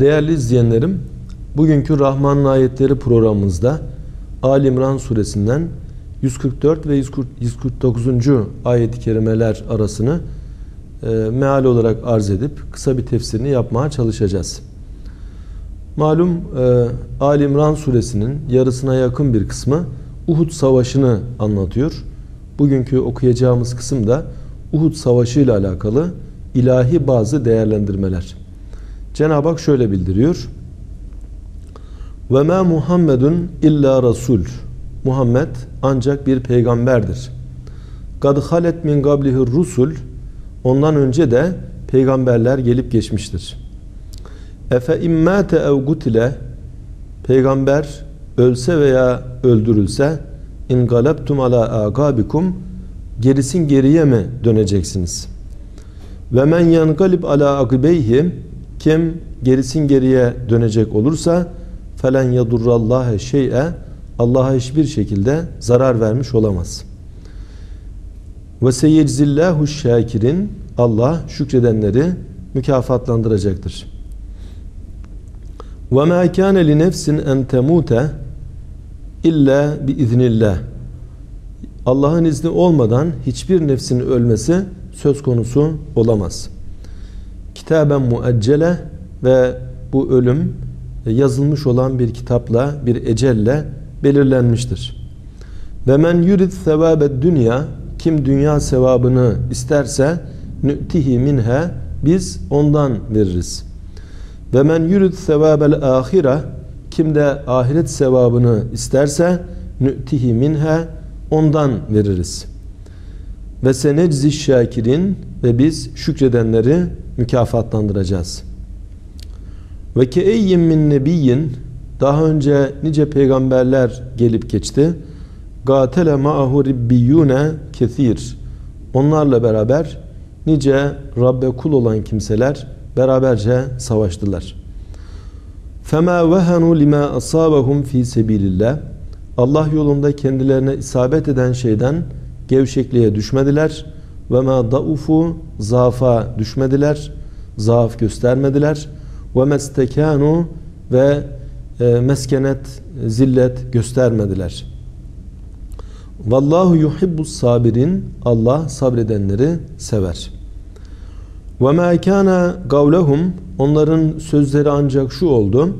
Değerli izleyenlerim, bugünkü Rahman'ın ayetleri programımızda Ali İmran suresinden 144 ve 149. ayet-i kerimeler arasını e, meal olarak arz edip kısa bir tefsirini yapmaya çalışacağız. Malum e, Ali İmran suresinin yarısına yakın bir kısmı Uhud savaşını anlatıyor. Bugünkü okuyacağımız kısım da Uhud savaşı ile alakalı ilahi bazı değerlendirmeler. Cenab-ı Hak şöyle bildiriyor. Ve ma Muhammedun illa rasul. Muhammed ancak bir peygamberdir. Kad halet min gablihir rusul. Ondan önce de peygamberler gelip geçmiştir. Efe immate ev gutile peygamber ölse veya öldürülse in galabtum ala agabikum gerisin geriye mi döneceksiniz? Ve men yangalib ala akibeyhi kim gerisin geriye dönecek olursa felen yadurrallahe şey'e Allah'a hiçbir şekilde zarar vermiş olamaz. Ve seyyeczillahu şakirin Allah şükredenleri mükafatlandıracaktır. Ve ma kana li nefsin en temute illa bi iznillah. Allah'ın izni olmadan hiçbir nefsin ölmesi söz konusu olamaz. Kitaben muaccele ve bu ölüm yazılmış olan bir kitapla, bir ecelle belirlenmiştir. Ve men yurid sevabed dünya kim dünya sevabını isterse nü'tihi minha biz ondan veririz. Ve men yurid sevabel ahire kim de ahiret sevabını isterse nü'tihi minha ondan veririz. Ve seneczi şakirin ve biz şükredenleri mükafatlandıracağız. Ve ke eyyim min nebiyyin daha önce nice peygamberler gelip geçti. Gatele ma'ahu ribbiyune kethir. Onlarla beraber nice Rabbe kul olan kimseler beraberce savaştılar. Fema vehenu lima asabahum fi sebilillah. Allah yolunda kendilerine isabet eden şeyden gevşekliğe düşmediler ve ma daufu zaafa düşmediler. Zaaf göstermediler ve mestekanu ve meskenet, zillet göstermediler. Vallahu yuhibbus sabirin. Allah sabredenleri sever. Ve ma kana gavlehum onların sözleri ancak şu oldu.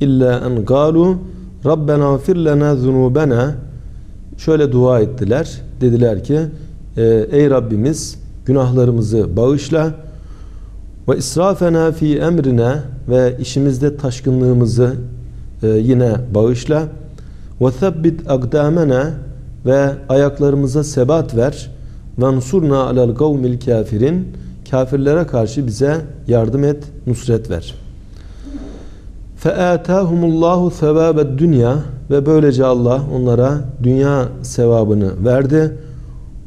İlla en galu Rabbena fir lena zunubena şöyle dua ettiler. Dediler ki ey Rabbimiz günahlarımızı bağışla ve israfena fi emrine ve işimizde taşkınlığımızı e, yine bağışla ve thabbit akdamena ve ayaklarımıza sebat ver ve ansurna alel kavmil kafirin kafirlere karşı bize yardım et, nusret ver. Featahumullahu sevabed dünya ve böylece Allah onlara dünya sevabını verdi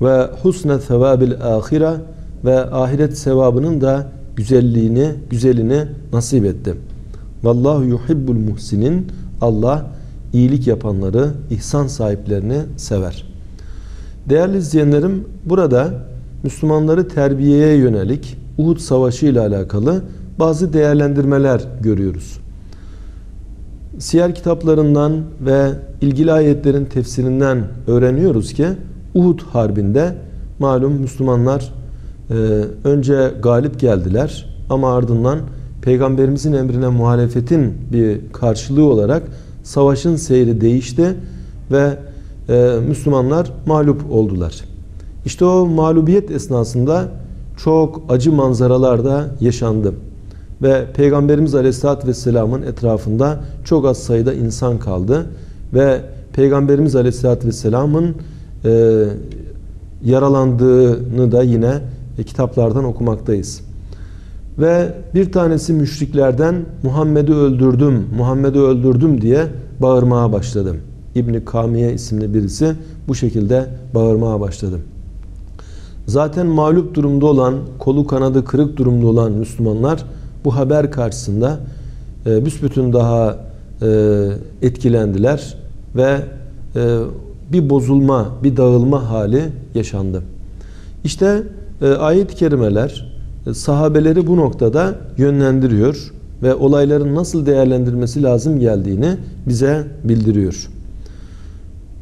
ve husne sevabil ahire ve ahiret sevabının da güzelliğini, güzelini nasip etti. Vallahu yuhibbul muhsinin Allah iyilik yapanları, ihsan sahiplerini sever. Değerli izleyenlerim, burada Müslümanları terbiyeye yönelik Uhud Savaşı ile alakalı bazı değerlendirmeler görüyoruz. Siyer kitaplarından ve ilgili ayetlerin tefsirinden öğreniyoruz ki Uhud Harbi'nde malum Müslümanlar e, önce galip geldiler ama ardından Peygamberimizin emrine muhalefetin bir karşılığı olarak savaşın seyri değişti ve e, Müslümanlar mağlup oldular. İşte o mağlubiyet esnasında çok acı manzaralar da yaşandı. Ve Peygamberimiz Aleyhisselatü Vesselam'ın etrafında çok az sayıda insan kaldı. Ve Peygamberimiz Aleyhisselatü Vesselam'ın e, yaralandığını da yine e, kitaplardan okumaktayız. Ve bir tanesi müşriklerden Muhammed'i öldürdüm, Muhammed'i öldürdüm diye bağırmaya başladı. İbni Kamiye isimli birisi bu şekilde bağırmaya başladı. Zaten mağlup durumda olan, kolu kanadı kırık durumda olan Müslümanlar bu haber karşısında e, büsbütün daha e, etkilendiler ve e, bir bozulma, bir dağılma hali yaşandı. İşte e, ayet-i kerimeler e, sahabeleri bu noktada yönlendiriyor. ve olayların nasıl değerlendirmesi lazım geldiğini bize bildiriyor.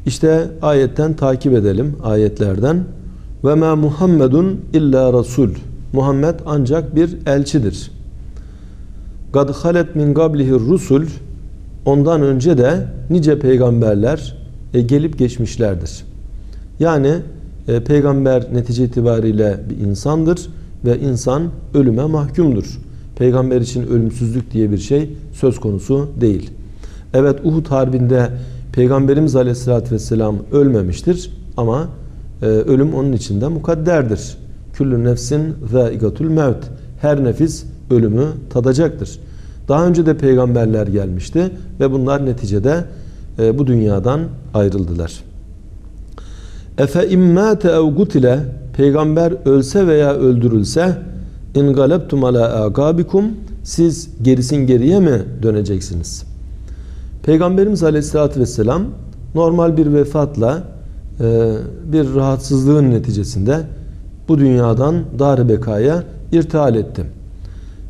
İşte ayetten takip edelim ayetlerden. Ve ma Muhammedun illa rasul. Muhammed ancak bir elçidir. Gad halet min gablihi rusul. Ondan önce de nice peygamberler e, gelip geçmişlerdir. Yani e, peygamber netice itibariyle bir insandır ve insan ölüme mahkumdur. Peygamber için ölümsüzlük diye bir şey söz konusu değil. Evet Uhud Harbi'nde Peygamberimiz Aleyhisselatü Vesselam ölmemiştir ama e, ölüm onun için de mukadderdir. Küllü nefsin zâigatül mevt. Her nefis ölümü tadacaktır. Daha önce de peygamberler gelmişti ve bunlar neticede e, bu dünyadan ayrıldılar. Efe immâte ev gutile peygamber ölse veya öldürülse in galebtum ala agabikum siz gerisin geriye mi döneceksiniz? Peygamberimiz Aleyhisselatü Vesselam normal bir vefatla e, bir rahatsızlığın neticesinde bu dünyadan dar bekaya irtihal ettim.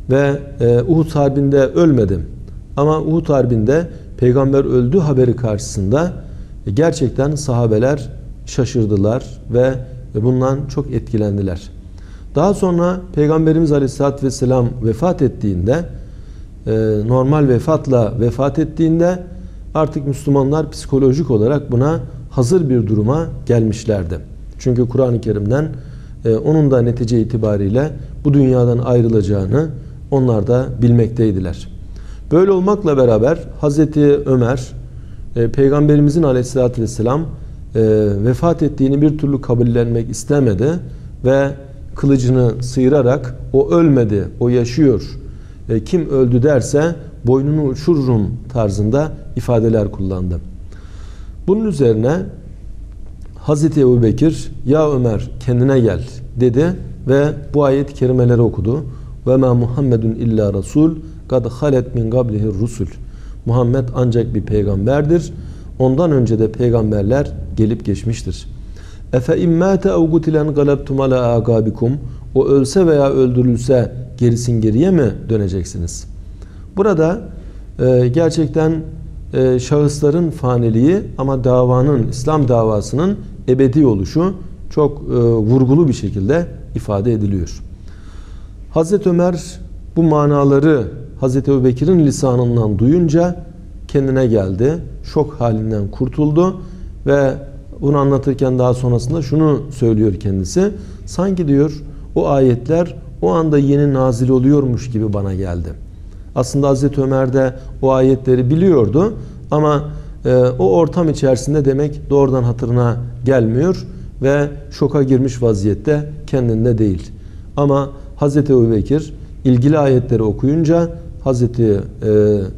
Ve e, Uhud Harbi'nde ölmedim. Ama Uhud Harbi'nde peygamber öldü haberi karşısında e, gerçekten sahabeler şaşırdılar ve bundan çok etkilendiler. Daha sonra Peygamberimiz Aleyhisselatü Vesselam vefat ettiğinde e, normal vefatla vefat ettiğinde artık Müslümanlar psikolojik olarak buna hazır bir duruma gelmişlerdi. Çünkü Kur'an-ı Kerim'den e, onun da netice itibariyle bu dünyadan ayrılacağını onlar da bilmekteydiler. Böyle olmakla beraber Hazreti Ömer e, Peygamberimizin aleyhissalatü vesselam vefat ettiğini bir türlü kabullenmek istemedi ve kılıcını sıyırarak o ölmedi, o yaşıyor. E, kim öldü derse boynunu uçururum tarzında ifadeler kullandı. Bunun üzerine Hazreti Ebu Bekir ya Ömer kendine gel dedi ve bu ayet-i kerimeleri okudu. Ve ma Muhammedun illa rasul kad halet min qablihi rusul. Muhammed ancak bir peygamberdir. Ondan önce de peygamberler gelip geçmiştir. Efe immâte ev gutilen galabtum ala agabikum. O ölse veya öldürülse gerisin geriye mi döneceksiniz? Burada e, gerçekten e, şahısların faniliği ama davanın, İslam davasının ebedi oluşu çok e, vurgulu bir şekilde ifade ediliyor. Hazreti Ömer bu manaları Hazreti Ebubekir'in lisanından duyunca kendine geldi. Şok halinden kurtuldu ve bunu anlatırken daha sonrasında şunu söylüyor kendisi. Sanki diyor o ayetler o anda yeni nazil oluyormuş gibi bana geldi. Aslında Hazreti Ömer de o ayetleri biliyordu ama e, o ortam içerisinde demek doğrudan hatırına gelmiyor ve şoka girmiş vaziyette kendinde değil. Ama Hazreti Ebubekir ilgili ayetleri okuyunca Hazreti e,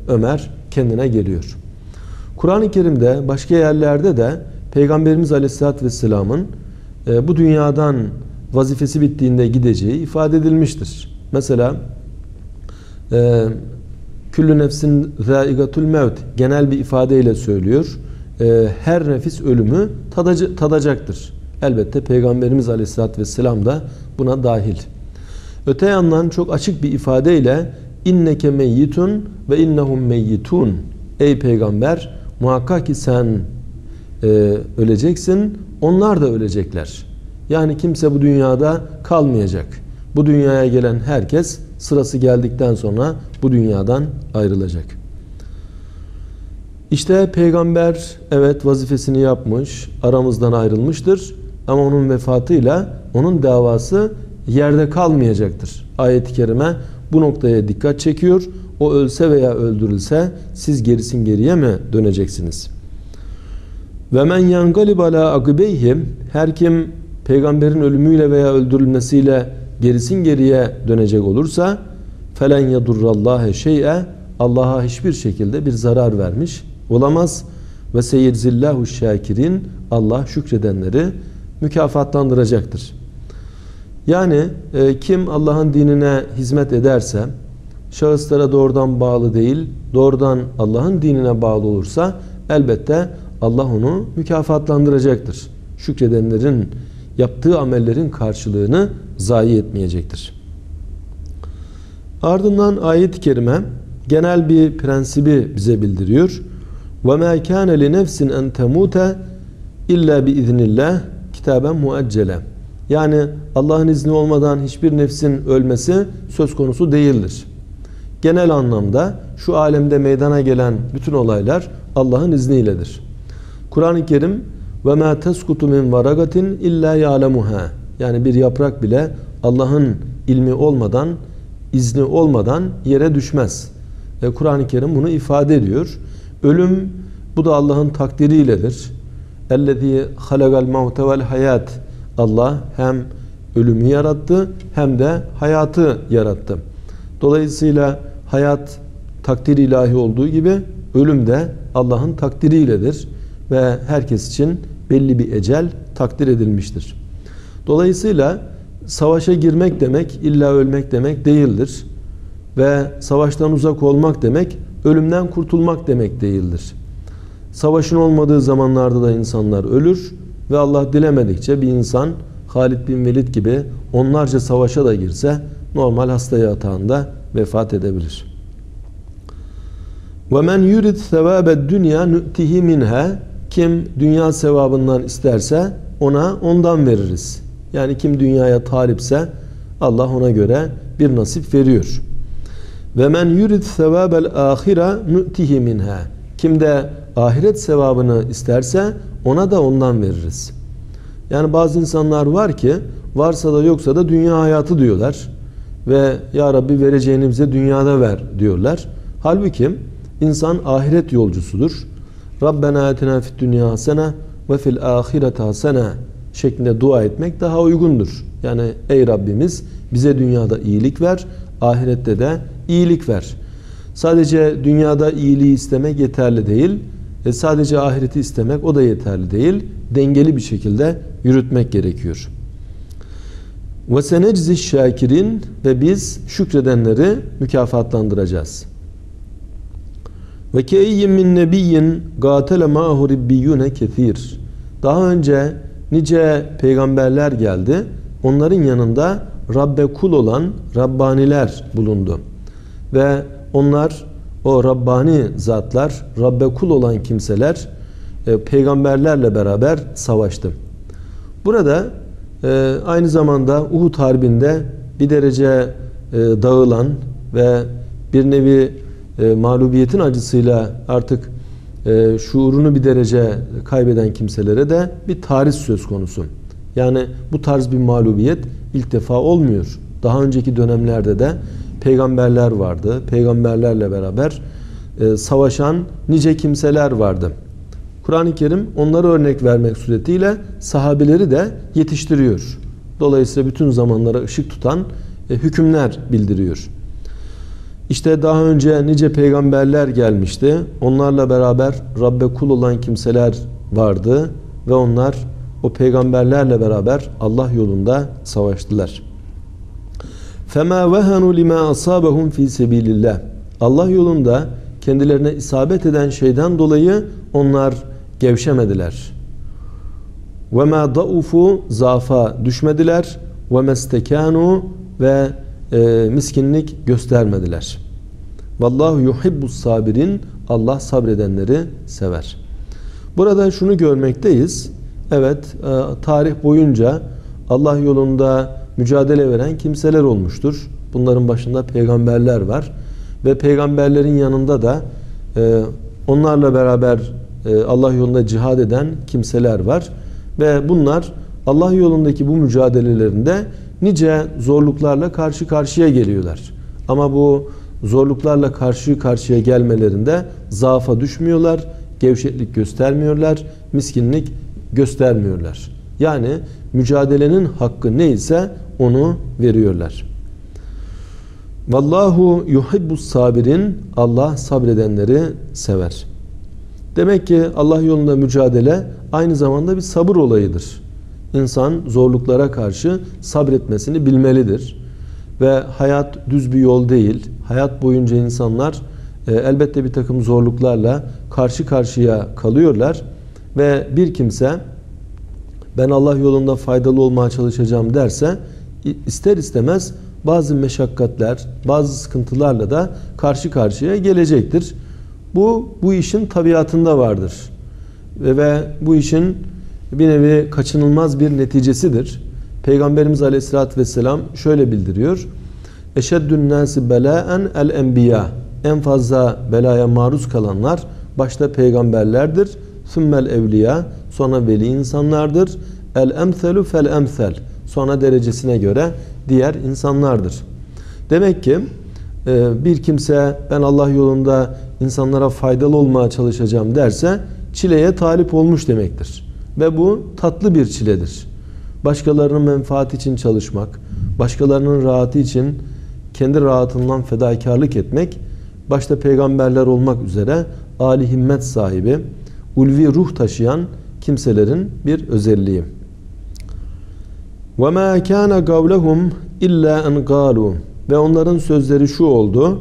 Ömer kendine geliyor. Kur'an-ı Kerim'de başka yerlerde de Peygamberimiz Aleyhisselatü Vesselam'ın e, bu dünyadan vazifesi bittiğinde gideceği ifade edilmiştir. Mesela e, küllü nefsin zâigatul mevt genel bir ifadeyle söylüyor. E, her nefis ölümü tadacaktır. Elbette Peygamberimiz Aleyhisselatü Vesselam da buna dahil. Öte yandan çok açık bir ifadeyle inneke meyyitun ve innehum meyyitun. Ey peygamber muhakkak ki sen e, öleceksin, onlar da ölecekler. Yani kimse bu dünyada kalmayacak. Bu dünyaya gelen herkes sırası geldikten sonra bu dünyadan ayrılacak. İşte peygamber evet vazifesini yapmış, aramızdan ayrılmıştır ama onun vefatıyla onun davası yerde kalmayacaktır. Ayet-i kerime bu noktaya dikkat çekiyor. O ölse veya öldürülse siz gerisin geriye mi döneceksiniz? Ve men yangalib ala akibeyhim her kim peygamberin ölümüyle veya öldürülmesiyle gerisin geriye dönecek olursa felen yadurrallahe şey'e Allah'a hiçbir şekilde bir zarar vermiş olamaz ve seyirzillahu şakirin Allah şükredenleri mükafatlandıracaktır. Yani e, kim Allah'ın dinine hizmet ederse şahıslara doğrudan bağlı değil doğrudan Allah'ın dinine bağlı olursa elbette Allah onu mükafatlandıracaktır. Şükredenlerin yaptığı amellerin karşılığını zayi etmeyecektir. Ardından ayet-i kerime genel bir prensibi bize bildiriyor. وَمَا كَانَ لِنَفْسٍ اَنْ تَمُوتَ اِلَّا بِاِذْنِ kitaben muaccele. Yani Allah'ın izni olmadan hiçbir nefsin ölmesi söz konusu değildir. Genel anlamda şu alemde meydana gelen bütün olaylar Allah'ın izniyledir. Kur'an-ı Kerim ve ma teskutu min varagatin illa ya'lemuha. Yani bir yaprak bile Allah'ın ilmi olmadan, izni olmadan yere düşmez. Ve Kur'an-ı Kerim bunu ifade ediyor. Ölüm bu da Allah'ın takdiriyledir. Ellezî halagal mevte vel hayat. Allah hem ölümü yarattı hem de hayatı yarattı. Dolayısıyla hayat takdir ilahi olduğu gibi ölüm de Allah'ın takdiriyledir ve herkes için belli bir ecel takdir edilmiştir. Dolayısıyla savaşa girmek demek illa ölmek demek değildir. Ve savaştan uzak olmak demek ölümden kurtulmak demek değildir. Savaşın olmadığı zamanlarda da insanlar ölür ve Allah dilemedikçe bir insan Halid bin Velid gibi onlarca savaşa da girse normal hasta yatağında vefat edebilir. Ve men yurid sevabed dünya nü'tihi minha kim dünya sevabından isterse ona ondan veririz. Yani kim dünyaya talipse Allah ona göre bir nasip veriyor. Ve men yurid sevabel ahire nü'tihi minha kim de ahiret sevabını isterse ona da ondan veririz. Yani bazı insanlar var ki varsa da yoksa da dünya hayatı diyorlar. Ve ya Rabbi vereceğini bize dünyada ver diyorlar. Halbuki insan ahiret yolcusudur. Rabbena atina fid dünya hasene ve fil ahirete hasene şeklinde dua etmek daha uygundur. Yani ey Rabbimiz bize dünyada iyilik ver, ahirette de iyilik ver. Sadece dünyada iyiliği istemek yeterli değil. E sadece ahireti istemek o da yeterli değil. Dengeli bir şekilde yürütmek gerekiyor. Ve seneczi şakirin ve biz şükredenleri mükafatlandıracağız. Ve keyyin min nebiyyin gatele ma'hu ribbiyune kethir. Daha önce nice peygamberler geldi. Onların yanında Rabbe kul olan Rabbaniler bulundu. Ve onlar o Rabbani zatlar, Rabbe kul olan kimseler e, peygamberlerle beraber savaştı. Burada e, aynı zamanda Uhud Harbi'nde bir derece e, dağılan ve bir nevi e, mağlubiyetin acısıyla artık e, şuurunu bir derece kaybeden kimselere de bir tarih söz konusu. Yani bu tarz bir mağlubiyet ilk defa olmuyor. Daha önceki dönemlerde de peygamberler vardı. Peygamberlerle beraber e, savaşan nice kimseler vardı. Kur'an-ı Kerim onlara örnek vermek suretiyle sahabeleri de yetiştiriyor. Dolayısıyla bütün zamanlara ışık tutan e, hükümler bildiriyor. İşte daha önce nice peygamberler gelmişti. Onlarla beraber Rabbe kul olan kimseler vardı ve onlar o peygamberlerle beraber Allah yolunda savaştılar. فَمَا وَهَنُوا لِمَا أَصَابَهُمْ ف۪ي سَب۪يلِ Allah yolunda kendilerine isabet eden şeyden dolayı onlar gevşemediler. وَمَا ضَعُفُوا Zafa düşmediler. وَمَا اسْتَكَانُوا Ve e, miskinlik göstermediler. Vallahu yuhibbus sabirin. Allah sabredenleri sever. Burada şunu görmekteyiz. Evet, e, tarih boyunca Allah yolunda mücadele veren kimseler olmuştur. Bunların başında peygamberler var ve peygamberlerin yanında da e, onlarla beraber e, Allah yolunda cihad eden kimseler var ve bunlar Allah yolundaki bu mücadelelerinde nice zorluklarla karşı karşıya geliyorlar. Ama bu zorluklarla karşı karşıya gelmelerinde zaafa düşmüyorlar, gevşeklik göstermiyorlar, miskinlik göstermiyorlar. Yani mücadelenin hakkı neyse onu veriyorlar. Vallahu yuhibbus sabirin Allah sabredenleri sever. Demek ki Allah yolunda mücadele aynı zamanda bir sabır olayıdır. İnsan zorluklara karşı sabretmesini bilmelidir. Ve hayat düz bir yol değil. Hayat boyunca insanlar e, elbette bir takım zorluklarla karşı karşıya kalıyorlar. Ve bir kimse ben Allah yolunda faydalı olmaya çalışacağım derse ister istemez bazı meşakkatler, bazı sıkıntılarla da karşı karşıya gelecektir. Bu bu işin tabiatında vardır. Ve, ve bu işin bir nevi kaçınılmaz bir neticesidir. Peygamberimiz Aleyhisselatü Vesselam şöyle bildiriyor. Eşeddün nâsi belâen el enbiya. En fazla belaya maruz kalanlar başta peygamberlerdir. Sümmel evliya. Sonra veli insanlardır. El emselu fel emsel. Sonra derecesine göre diğer insanlardır. Demek ki e, bir kimse ben Allah yolunda insanlara faydalı olmaya çalışacağım derse çileye talip olmuş demektir. Ve bu tatlı bir çiledir. Başkalarının menfaati için çalışmak, başkalarının rahatı için kendi rahatından fedakarlık etmek, başta peygamberler olmak üzere âli himmet sahibi, ulvi ruh taşıyan kimselerin bir özelliği. وَمَا كَانَ قَوْلَهُمْ اِلَّا اَنْ قَالُوا Ve onların sözleri şu oldu.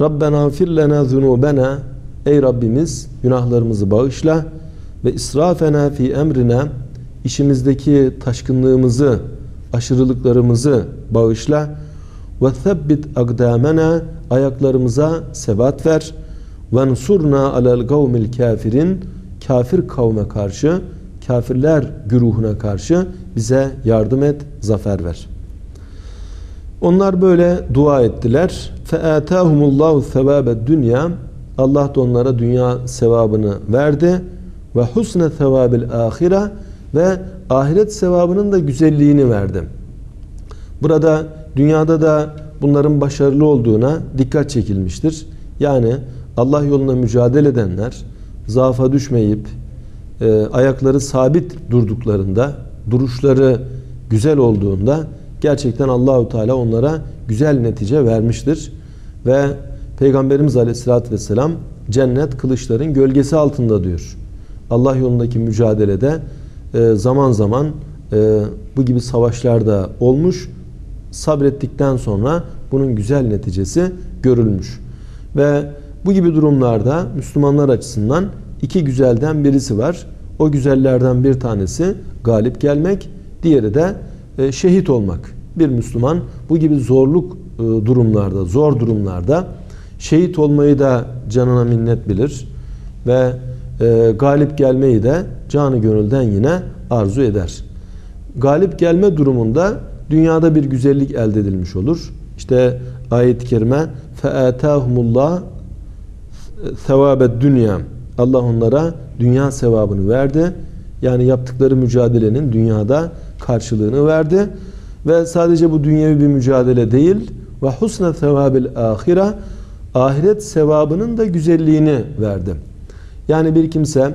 Rabbena fir lena zunubena Ey Rabbimiz günahlarımızı bağışla ve israfena fi emrina işimizdeki taşkınlığımızı, aşırılıklarımızı bağışla ve thebbit agdamena ayaklarımıza sebat ver ve nsurna alel kavmil kafirin kafir kavme karşı kafirler güruhuna karşı bize yardım et, zafer ver. Onlar böyle dua ettiler. Featahumullahu sevabe dünya Allah da onlara dünya sevabını verdi ve husne sevabil ahire ve ahiret sevabının da güzelliğini verdi. Burada dünyada da bunların başarılı olduğuna dikkat çekilmiştir. Yani Allah yolunda mücadele edenler zaafa düşmeyip e, ayakları sabit durduklarında, duruşları güzel olduğunda gerçekten Allahu Teala onlara güzel netice vermiştir. Ve Peygamberimiz Aleyhisselatü Vesselam cennet kılıçların gölgesi altında diyor. Allah yolundaki mücadelede e, zaman zaman e, bu gibi savaşlarda olmuş. Sabrettikten sonra bunun güzel neticesi görülmüş. Ve bu gibi durumlarda Müslümanlar açısından iki güzelden birisi var. O güzellerden bir tanesi galip gelmek, diğeri de e, şehit olmak. Bir Müslüman bu gibi zorluk e, durumlarda, zor durumlarda şehit olmayı da canına minnet bilir ve e, galip gelmeyi de canı gönülden yine arzu eder. Galip gelme durumunda dünyada bir güzellik elde edilmiş olur. İşte ayet-i kerime فَاَتَاهُمُ اللّٰهِ dünya Allah onlara dünya sevabını verdi. Yani yaptıkları mücadelenin dünyada karşılığını verdi. Ve sadece bu dünyevi bir mücadele değil ve husne sevabil ahire ahiret sevabının da güzelliğini verdi. Yani bir kimse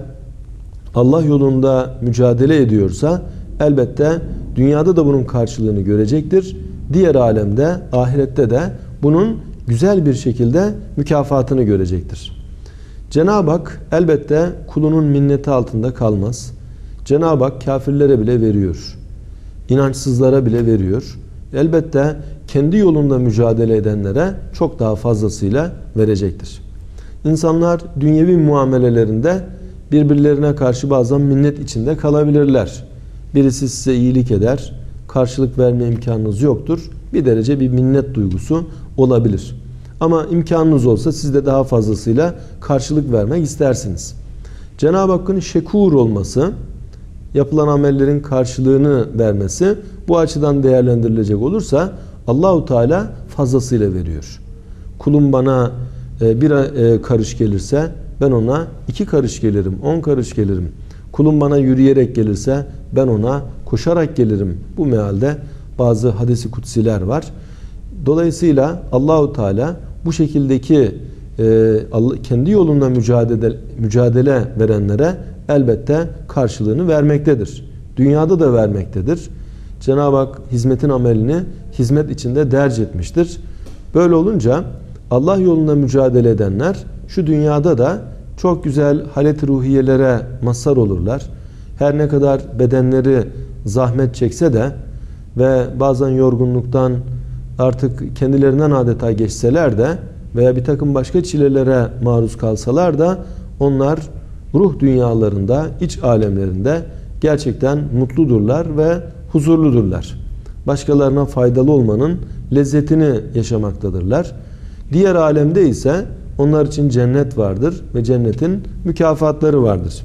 Allah yolunda mücadele ediyorsa elbette dünyada da bunun karşılığını görecektir. Diğer alemde, ahirette de bunun güzel bir şekilde mükafatını görecektir. Cenab-ı Hak elbette kulunun minneti altında kalmaz. Cenab-ı Hak kafirlere bile veriyor. İnançsızlara bile veriyor. Elbette kendi yolunda mücadele edenlere çok daha fazlasıyla verecektir. İnsanlar dünyevi muamelelerinde birbirlerine karşı bazen minnet içinde kalabilirler. Birisi size iyilik eder, karşılık verme imkanınız yoktur. Bir derece bir minnet duygusu olabilir. Ama imkanınız olsa siz de daha fazlasıyla karşılık vermek istersiniz. Cenab-ı Hakk'ın şekur olması, yapılan amellerin karşılığını vermesi bu açıdan değerlendirilecek olursa Allahu Teala fazlasıyla veriyor. Kulum bana e, bir e, karış gelirse ben ona iki karış gelirim, on karış gelirim. Kulum bana yürüyerek gelirse ben ona koşarak gelirim. Bu mealde bazı hadisi kutsiler var. Dolayısıyla Allahu Teala bu şekildeki e, kendi yolunda mücadele, mücadele verenlere elbette karşılığını vermektedir. Dünyada da vermektedir. Cenab-ı Hak hizmetin amelini hizmet içinde derc etmiştir. Böyle olunca Allah yolunda mücadele edenler şu dünyada da çok güzel halet ruhiyelere mazhar olurlar. Her ne kadar bedenleri zahmet çekse de ve bazen yorgunluktan artık kendilerinden adeta geçseler de veya bir takım başka çilelere maruz kalsalar da onlar ruh dünyalarında, iç alemlerinde gerçekten mutludurlar ve huzurludurlar. Başkalarına faydalı olmanın lezzetini yaşamaktadırlar. Diğer alemde ise onlar için cennet vardır ve cennetin mükafatları vardır.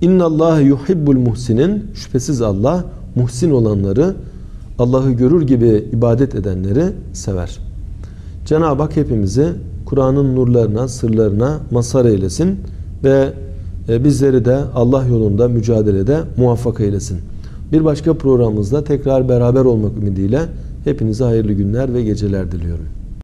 İnna Allah yuhibbul muhsinin şüphesiz Allah muhsin olanları Allah'ı görür gibi ibadet edenleri sever. Cenab-ı Hak hepimizi Kur'an'ın nurlarına, sırlarına mazhar eylesin ve e, bizleri de Allah yolunda mücadelede muvaffak eylesin. Bir başka programımızda tekrar beraber olmak ümidiyle hepinize hayırlı günler ve geceler diliyorum.